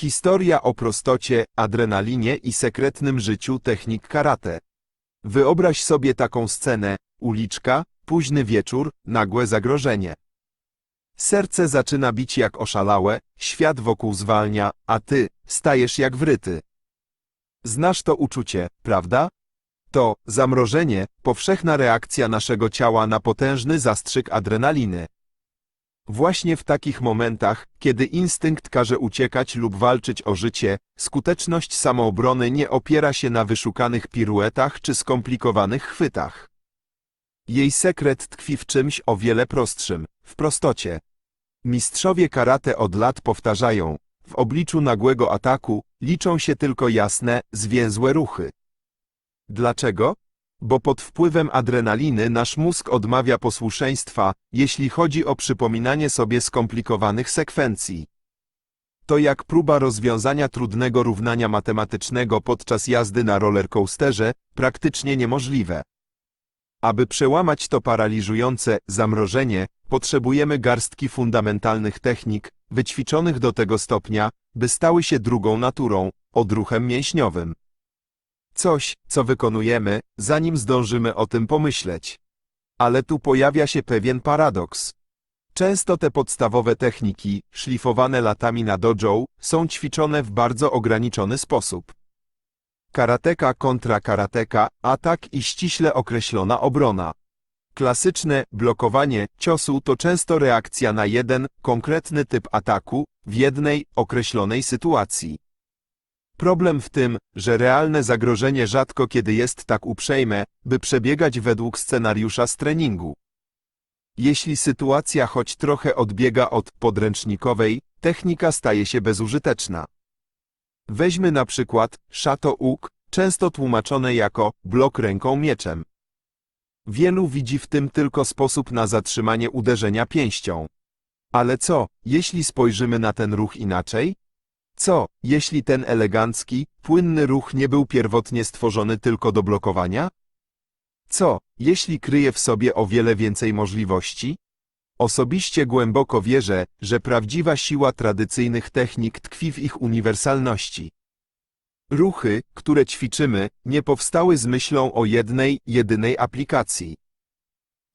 Historia o prostocie, adrenalinie i sekretnym życiu technik karate. Wyobraź sobie taką scenę, uliczka, późny wieczór, nagłe zagrożenie. Serce zaczyna bić jak oszalałe, świat wokół zwalnia, a ty stajesz jak wryty. Znasz to uczucie, prawda? To zamrożenie, powszechna reakcja naszego ciała na potężny zastrzyk adrenaliny. Właśnie w takich momentach, kiedy instynkt każe uciekać lub walczyć o życie, skuteczność samoobrony nie opiera się na wyszukanych piruetach czy skomplikowanych chwytach. Jej sekret tkwi w czymś o wiele prostszym w prostocie. Mistrzowie karate od lat powtarzają: w obliczu nagłego ataku liczą się tylko jasne, zwięzłe ruchy. Dlaczego? Bo pod wpływem adrenaliny nasz mózg odmawia posłuszeństwa, jeśli chodzi o przypominanie sobie skomplikowanych sekwencji. To jak próba rozwiązania trudnego równania matematycznego podczas jazdy na rollercoasterze, praktycznie niemożliwe. Aby przełamać to paraliżujące zamrożenie, potrzebujemy garstki fundamentalnych technik, wyćwiczonych do tego stopnia, by stały się drugą naturą, odruchem mięśniowym. Coś, co wykonujemy, zanim zdążymy o tym pomyśleć. Ale tu pojawia się pewien paradoks. Często te podstawowe techniki, szlifowane latami na dojo, są ćwiczone w bardzo ograniczony sposób. Karateka kontra karateka, atak i ściśle określona obrona. Klasyczne blokowanie ciosu to często reakcja na jeden konkretny typ ataku w jednej określonej sytuacji. Problem w tym, że realne zagrożenie rzadko kiedy jest tak uprzejme, by przebiegać według scenariusza z treningu. Jeśli sytuacja choć trochę odbiega od podręcznikowej, technika staje się bezużyteczna. Weźmy na przykład Shato Uk, często tłumaczone jako blok ręką mieczem. Wielu widzi w tym tylko sposób na zatrzymanie uderzenia pięścią. Ale co, jeśli spojrzymy na ten ruch inaczej? Co, jeśli ten elegancki, płynny ruch nie był pierwotnie stworzony tylko do blokowania? Co, jeśli kryje w sobie o wiele więcej możliwości? Osobiście głęboko wierzę, że prawdziwa siła tradycyjnych technik tkwi w ich uniwersalności. Ruchy, które ćwiczymy, nie powstały z myślą o jednej, jedynej aplikacji.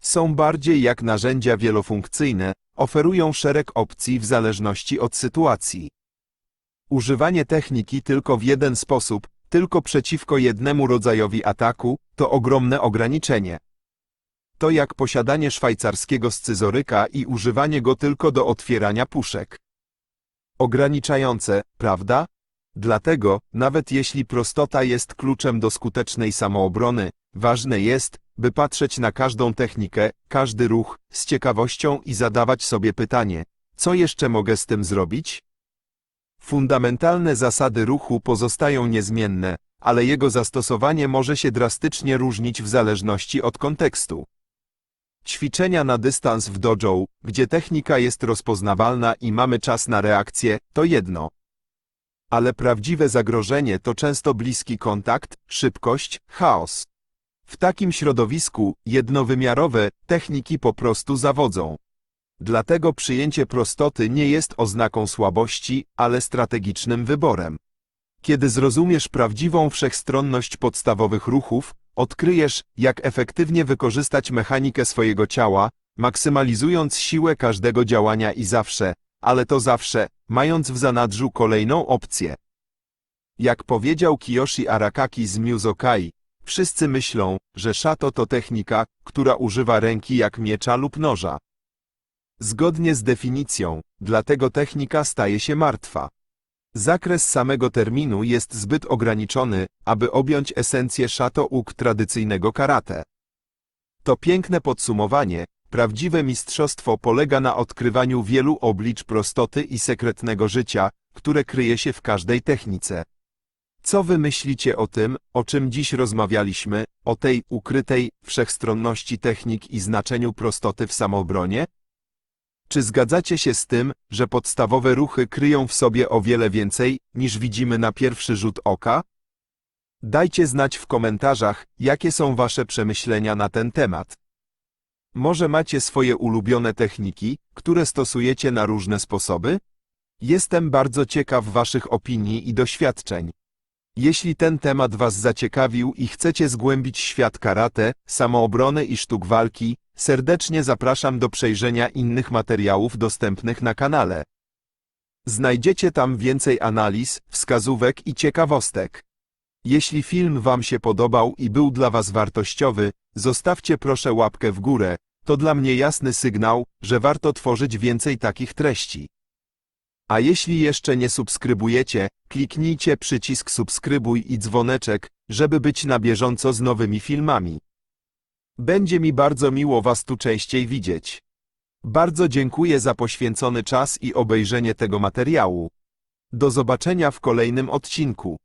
Są bardziej jak narzędzia wielofunkcyjne, oferują szereg opcji w zależności od sytuacji. Używanie techniki tylko w jeden sposób, tylko przeciwko jednemu rodzajowi ataku, to ogromne ograniczenie. To jak posiadanie szwajcarskiego scyzoryka i używanie go tylko do otwierania puszek. Ograniczające, prawda? Dlatego, nawet jeśli prostota jest kluczem do skutecznej samoobrony, ważne jest, by patrzeć na każdą technikę, każdy ruch, z ciekawością i zadawać sobie pytanie, co jeszcze mogę z tym zrobić? Fundamentalne zasady ruchu pozostają niezmienne, ale jego zastosowanie może się drastycznie różnić w zależności od kontekstu. Ćwiczenia na dystans w dojo, gdzie technika jest rozpoznawalna i mamy czas na reakcję, to jedno. Ale prawdziwe zagrożenie to często bliski kontakt, szybkość, chaos. W takim środowisku, jednowymiarowe, techniki po prostu zawodzą. Dlatego przyjęcie prostoty nie jest oznaką słabości, ale strategicznym wyborem. Kiedy zrozumiesz prawdziwą wszechstronność podstawowych ruchów, odkryjesz, jak efektywnie wykorzystać mechanikę swojego ciała, maksymalizując siłę każdego działania i zawsze, ale to zawsze, mając w zanadrzu kolejną opcję. Jak powiedział Kiyoshi Arakaki z Muzokai, wszyscy myślą, że szato to technika, która używa ręki jak miecza lub noża. Zgodnie z definicją, dlatego technika staje się martwa. Zakres samego terminu jest zbyt ograniczony, aby objąć esencję szato uk tradycyjnego karate. To piękne podsumowanie, prawdziwe mistrzostwo polega na odkrywaniu wielu oblicz prostoty i sekretnego życia, które kryje się w każdej technice. Co wy myślicie o tym, o czym dziś rozmawialiśmy, o tej ukrytej wszechstronności technik i znaczeniu prostoty w samoobronie? Czy zgadzacie się z tym, że podstawowe ruchy kryją w sobie o wiele więcej, niż widzimy na pierwszy rzut oka? Dajcie znać w komentarzach, jakie są wasze przemyślenia na ten temat. Może macie swoje ulubione techniki, które stosujecie na różne sposoby? Jestem bardzo ciekaw Waszych opinii i doświadczeń. Jeśli ten temat Was zaciekawił i chcecie zgłębić świat karate, samoobrony i sztuk walki, serdecznie zapraszam do przejrzenia innych materiałów dostępnych na kanale. Znajdziecie tam więcej analiz, wskazówek i ciekawostek. Jeśli film Wam się podobał i był dla Was wartościowy, zostawcie proszę łapkę w górę, to dla mnie jasny sygnał, że warto tworzyć więcej takich treści. A jeśli jeszcze nie subskrybujecie, kliknijcie przycisk subskrybuj i dzwoneczek, żeby być na bieżąco z nowymi filmami. Będzie mi bardzo miło Was tu częściej widzieć. Bardzo dziękuję za poświęcony czas i obejrzenie tego materiału. Do zobaczenia w kolejnym odcinku.